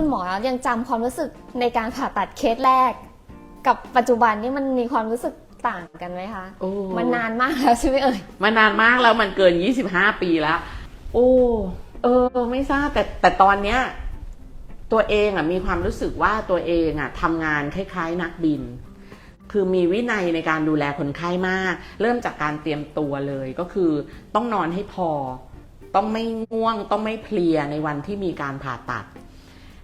คุณหมอยังจำความรู้สึกในการผ่าตัดเคสแรก กับปัจจุบันนี่มันมีความรู้สึกต่างกันไหมคะโอ้มันนานมากแล้วใช่ไหมเอ่ยมานานมากแล้วมันเกิน 25 ปีแล้ว โอ้เออ ไม่ทราบแต่แต่ตอนเนี้ย ตัวเองอะมีความรู้สึกว่าตัวเองอะทำงานคล้ายๆ นักบิน คือมีวินัยในการดูแลคนไข้มาก เริ่มจากการเตรียมตัวเลยก็คือต้องนอนให้พอ ต้องไม่ง่วงต้องไม่เพลียในวันที่มีการผ่าตัด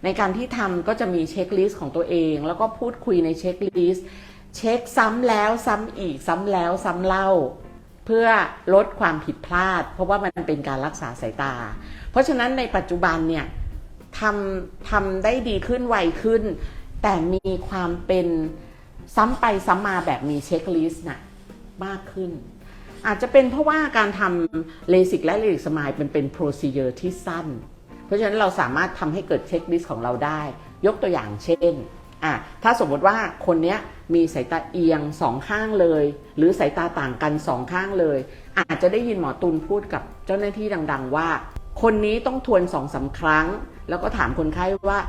ในการที่ทำก็จะมีเช็คลิสต์ของตัวเอง แล้วก็พูดคุยในเช็คลิสต์เช็คซ้ำแล้วซ้ำอีกซ้ำแล้วซ้ำเล่า เพื่อลดความผิดพลาด เพราะว่ามันเป็นการรักษาสายตา เพราะฉะนั้นในปัจจุบันเนี่ยทำทำได้ดีขึ้นไวขึ้น แต่มีความเป็นซ้ำไปซ้ำมาแบบมีเช็คลิสต์น่ะมากขึ้น อาจจะเป็นเพราะว่าการทำเลสิกและเลสิกสมายเป็นเป็น procedure ที่สั้น เพราะฉะนั้นเราสามารถทำให้เกิดเช็คลิสต์ของเราได้ ยกตัวอย่างเช่นอะถ้าสมมติว่าคนเนี้ยมีสายตาเอียงสองข้างเลย หรือสายตาต่างกันสองข้างเลย อาจจะได้ยินหมอตุลพูดกับเจ้าหน้าที่ดัง ๆ ว่า คนนี้ต้องทวนสองสาครั้ง แล้วก็ถามคนไข้ว่า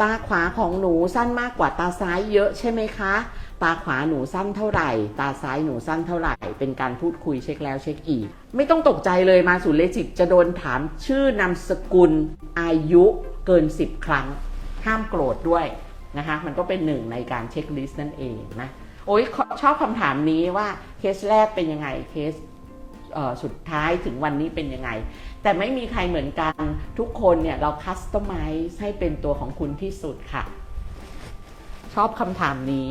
ตาขวาของหนูสั้นมากกว่าตาซ้ายเยอะใช่ไหมคะ ตาขวาหนูสั้นเท่าไหร่ ตาซ้ายหนูสั้นเท่าไหร่ เป็นการพูดคุยเช็คแล้วเช็คอีก ไม่ต้องตกใจเลยมาศูนย์เลสิกจะโดนถามชื่อนามสกุลอายุเกิน 10 ครั้ง ห้ามโกรธด้วยนะคะมันก็เป็นหนึ่งในการเช็คลิสต์นั่นเองนะโอ้ยชอบคำถามนี้ว่าเคสแรกเป็นยังไงเคสเสุดท้ายถึงวันนี้เป็นยังไง แต่ไม่มีใครเหมือนกันทุกคนเนี่ยเราคัสตอมไมซ์ให้เป็นตัวของคุณที่สุดค่ะ ชอบคำถามนี้